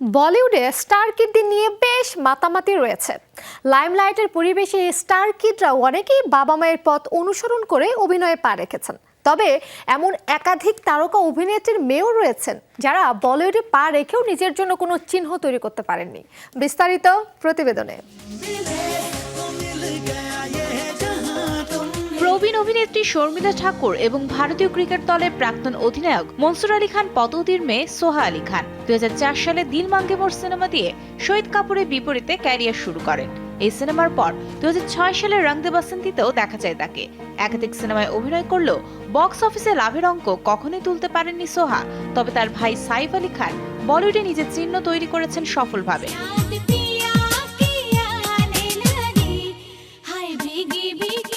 বলিউডে স্টার কিডদের নিয়ে বেশ মাতামাতি রয়েছে। লাইমলাইটের পরিবেশে স্টার কিডরা অনেকেই বাবা মায়ের পথ অনুসরণ করে অভিনয়ে পা রেখেছেন। তবে এমন একাধিক তারকা অভিনেত্রীর মেয়েও রয়েছেন, যারা বলিউডে পা রেখেও নিজের জন্য কোনো চিহ্ন তৈরি করতে পারেননি। বিস্তারিত প্রতিবেদনে। অভিনেত্রী শর্মিলা ঠাকুর এবং ভারতীয় ক্রিকেট দলের প্রাক্তন অধিনায়ক মনসুর আলী খান পতৌদির মেয়ে সোহা আলী খান। দুই হাজার চার সালে দিল মাঙ্গে মোর সিনেমা দিয়ে শহীদ কাপুরের বিপরীতে ক্যারিয়ার শুরু করেন। এই সিনেমার পর দু হাজার ছয় সালে রং দে বাসন্তীতেও দেখা যায় তাকে। একাধিক সিনেমায় অভিনয় করলেও বক্স অফিসে লাভের অঙ্ক কখনোই তুলতে পারেননি সোহা। তবে তার ভাই সাইফ আলী খান বলিউডে নিজের চিহ্ন তৈরি করেছেন সফলভাবে।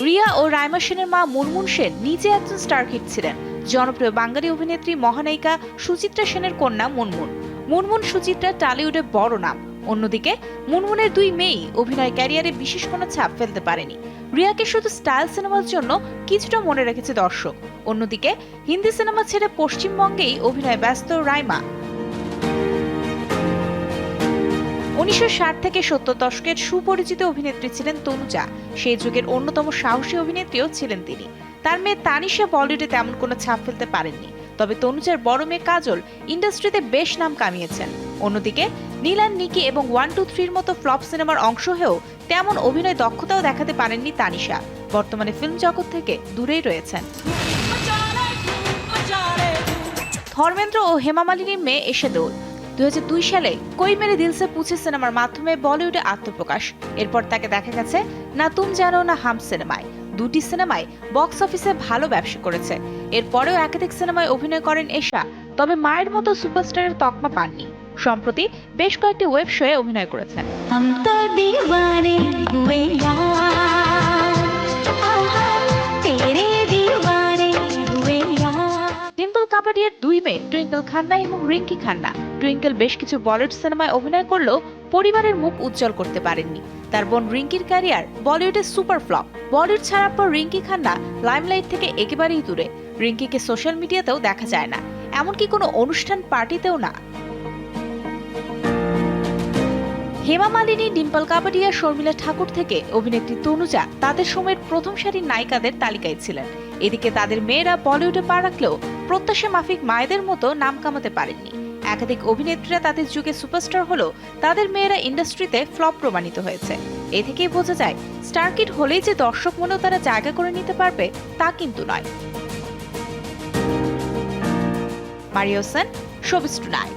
রিয়া ও রাইমা সেনের মা মুনমুন সেন নিজে একজন স্টার হিট ছিলেন। জনপ্রিয় বাঙালি অভিনেত্রী মহানায়িকা সুচিত্রা সেনের কন্যা মুনমুন। মুনমুন সুচিত্রা টালিউডে বড় নাম। অন্যদিকে, মুনমুনের দুই মেয়েই অভিনয় ক্যারিয়ারে বিশেষ কোনো ছাপ ফেলতে পারেনি। রিয়াকে শুধু স্টাইল সিনেমার জন্য কিছুটা মনে রেখেছে দর্শক। অন্যদিকে, হিন্দি সিনেমা ছেড়ে পশ্চিমবঙ্গেই অভিনয় ব্যস্ত রাইমা উনিশশো ষাট থেকে সত্তর দশকের সুপরিচিত অভিনেত্রী ছিলেন তনুজা। সেই যুগের অন্যতম সাহসী অভিনেত্রীও ছিলেন তিনি। তার মেয়ে তানিশা বলিউডে তেমন কোনো ছাপ ফেলতে পারেননি। তবে তনুজার বড় মেয়ে কাজল ইন্ডাস্ট্রিতে বেশ নাম কামিয়েছেন। অন্যদিকে নীলান নিকি এবং ওয়ান টু থ্রির মতো ফ্লপ সিনেমার অংশ হয়েও তেমন অভিনয় দক্ষতাও দেখাতে পারেননি তানিশা। বর্তমানে ফিল্ম জগৎ থেকে দূরেই রয়েছেন। ধর্মেন্দ্র ও হেমা মালিনীর মেয়ে এসে দৌড় দুই সালে কই মেরে দিলসে পুছে সিনেমার মাধ্যমে বলিউডে আত্মপ্রকাশ। এরপর তাকে দেখা গেছে না তুম জানো, না হাম সিনেমায়। দুটি সিনেমায় বক্স অফিসে ভালো ব্যবসা করেছে। এরপরেও একাধিক সিনেমায় অভিনয় করেন এশা, তবে মায়ের মতো সুপারস্টারের তকমা পাননি। সম্প্রতি বেশ কয়েকটি ওয়েব শোয়ে অভিনয় করেছেন। কাপাডিয়ার দুই মেয়ে, টুইঙ্কল খান্না এবং রিঙ্কি খান্না। টুইঙ্কল বেশ কিছু বলিউড সিনেমায় অভিনয় করলেও পরিবারের মুখ উজ্জ্বল করতে পারেননি। তার বোন রিঙ্কির ক্যারিয়ার বলিউডে সুপার ফ্লপ। বলিউড ছাড়ার পর রিঙ্কি খান্না লাইমলাইট থেকে একেবারেই দূরে। রিঙ্কিকে সোশ্যাল মিডিয়াতেও দেখা যায় না। এমনকি কোনো অনুষ্ঠান পার্টিতেও না। হেমা মালিনী, ডিম্পল কাবাডিয়া শর্মিলা ঠাকুর থেকে অভিনেত্রী তনুজা তাদের সময়ের প্রথম সারির নায়িকাদের তালিকায় ছিলেন। এদিকে তাদের মেয়েরা বলিউডে পা রাখলেও প্রত্যাশা মাফিক মায়েদের মতো নাম কামাতে পারেননি। একাধিক অভিনেত্রীরা তাদের যুগে সুপারস্টার হলেও তাদের মেয়েরা ইন্ডাস্ট্রিতে ফ্লপ প্রমাণিত হয়েছে। এ থেকেই বোঝা যায় স্টারকিট হলেই যে দর্শক মনেও তারা জায়গা করে নিতে পারবে, তা কিন্তু নয়। মারিওসেন শোবিস টুনাইট